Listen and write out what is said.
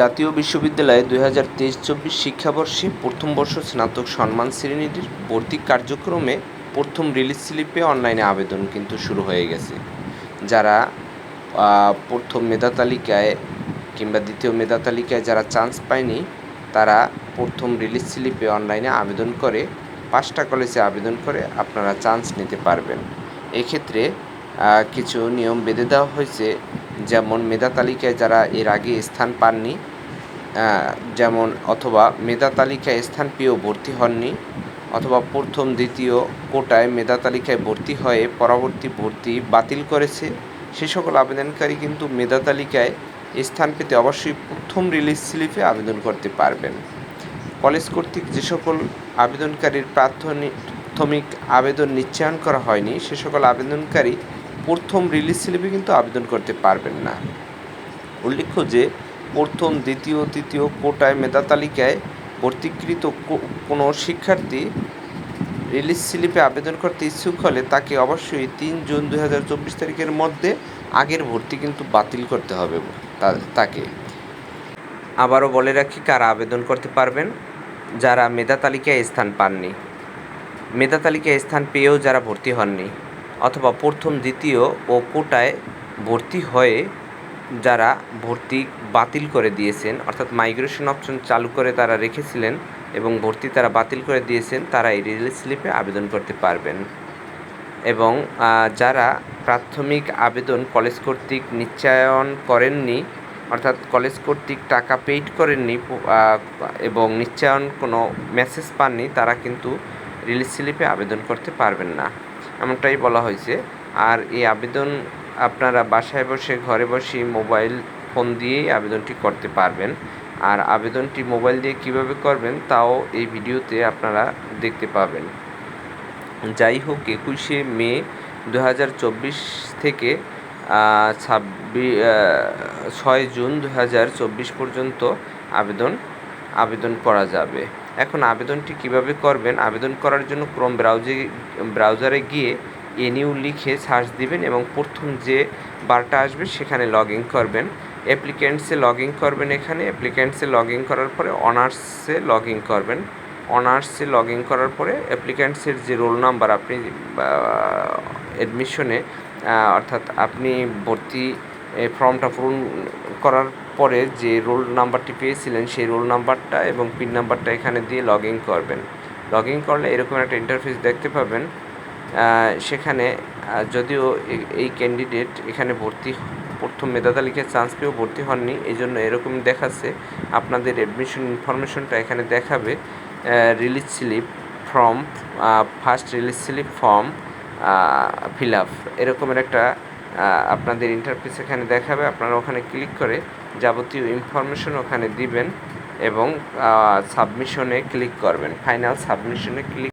জাতীয় বিশ্ববিদ্যালয়ে দুই হাজার তেইশ চব্বিশ শিক্ষাবর্ষে প্রথম বর্ষ স্নাতক সম্মান শ্রেণির ভর্তি কার্যক্রমে প্রথম রিলিজ স্লিপে অনলাইনে আবেদন কিন্তু শুরু হয়ে গেছে। যারা প্রথম মেধা তালিকায় কিংবা দ্বিতীয় মেধা তালিকায় যারা চান্স পায়নি, তারা প্রথম রিলিজ স্লিপে অনলাইনে আবেদন করে, পাঁচটা কলেজে আবেদন করে আপনারা চান্স নিতে পারবেন। এক্ষেত্রে কিছু নিয়ম বেঁধে দেওয়া হয়েছে, যেমন মেধা তালিকায় যারা এর আগে স্থান পাননি যেমন অথবা মেধা তালিকায় স্থান পেয়েও ভর্তি হননি, অথবা প্রথম, দ্বিতীয় কোটায় মেধা তালিকায় ভর্তি হয়ে পরবর্তী ভর্তি বাতিল করেছে। সে সকল আবেদনকারী কিন্তু মেধা তালিকায় স্থান পেতে অবশ্যই প্রথম রিলিজ স্লিপে আবেদন করতে পারবেন। কলেজ কর্তৃক যে সকল আবেদনকারীর প্রাথমিক আবেদন নিশ্চয়ন করা হয়নি, সে সকল আবেদনকারী প্রথম রিলিজ স্লিপে কিন্তু আবেদন করতে পারবেন না। উল্লেখ্য যে প্রথম, দ্বিতীয়, তৃতীয় কোটায় মেধা তালিকায় ভর্তিকৃত কোনো শিক্ষার্থী রিলিজ স্লিপে আবেদন করতে ইচ্ছুক হলে তাকে অবশ্যই তিন জুন দুই হাজার চব্বিশ তারিখের মধ্যে আগের ভর্তি কিন্তু বাতিল করতে হবে তাকে। আবারও বলে রাখি, কারা আবেদন করতে পারবেন? যারা মেধা তালিকায় স্থান পাননি। মেধা তালিকায় স্থান পেয়েও যারা ভর্তি হননি, অথবা প্রথম, দ্বিতীয় ও কোটায় ভর্তি হয়ে যারা ভর্তি বাতিল করে দিয়েছেন, অর্থাৎ মাইগ্রেশন অপশন চালু করে তারা রেখেছিলেন এবং ভর্তি তারা বাতিল করে দিয়েছেন, তারা এই রিলিজ স্লিপে আবেদন করতে পারবেন। এবং যারা প্রাথমিক আবেদন কলেজ কর্তৃক নিশ্চয়ন করেননি, অর্থাৎ কলেজ কর্তৃক টাকা পেইড করেননি এবং নিশ্চয়ন কোনো মেসেজ পাননি, তারা কিন্তু রিলিজ স্লিপে আবেদন করতে পারবেন না। এমনটাই বলা হয়েছে। আর এই আবেদন আপনারা বাসায় বসে, ঘরে বসে মোবাইল ফোন দিয়েই আবেদনটি করতে পারবেন। আর আবেদনটি মোবাইল দিয়ে কীভাবে করবেন তাও এই ভিডিওতে আপনারা দেখতে পাবেন। যাই হোক, একুশে মে দু হাজার চব্বিশ থেকে ছাব্বিশ ছয় জুন দু হাজার চব্বিশ পর্যন্ত আবেদন আবেদন করা যাবে। এখন আবেদনটি কীভাবে করবেন? আবেদন করার জন্য ক্রোম ব্রাউজে ব্রাউজারে গিয়ে এনিউ লিখে সার্চ দিবেন এবং প্রথম যে বারটা আসবে সেখানে লগ ইন করবেন। অ্যাপ্লিক্যান্টসে লগ ইন করবেন এখানে। অ্যাপ্লিক্যান্টসে লগ ইন করার পরে অনার্সে লগ ইন করবেন। অনার্সে লগ ইন করার পরে অ্যাপ্লিক্যান্টসের যে রোল নাম্বার আপনি অ্যাডমিশনে অর্থাৎ আপনি ভর্তি ফর্মটা পূরণ করার পরে যে রোল নাম্বারটি পেয়েছিলেন সেই রোল নাম্বারটা এবং পিন নাম্বারটা এখানে দিয়ে লগ ইন করবেন। লগ ইন করলে এরকম একটা ইন্টারফেস দেখতে পাবেন। সেখানে যদিও এই ক্যান্ডিডেট এখানে ভর্তি প্রথম মেধা তালিকায় চান্স পেয়েও ভর্তি হননি এই জন্য এরকম দেখাচ্ছে। আপনাদের অ্যাডমিশন ইনফরমেশনটা এখানে দেখাবে। Release slip form first release slip form fill up এরকমের একটা আপনাদের ইন্টারফেস এখানে দেখাবে। আপনারা ওখানে ক্লিক করে যাবতীয় ইনফরমেশন ওখানে দিবেন এবং সাবমিশনে ক্লিক করবেন। ফাইনাল সাবমিশনে ক্লিক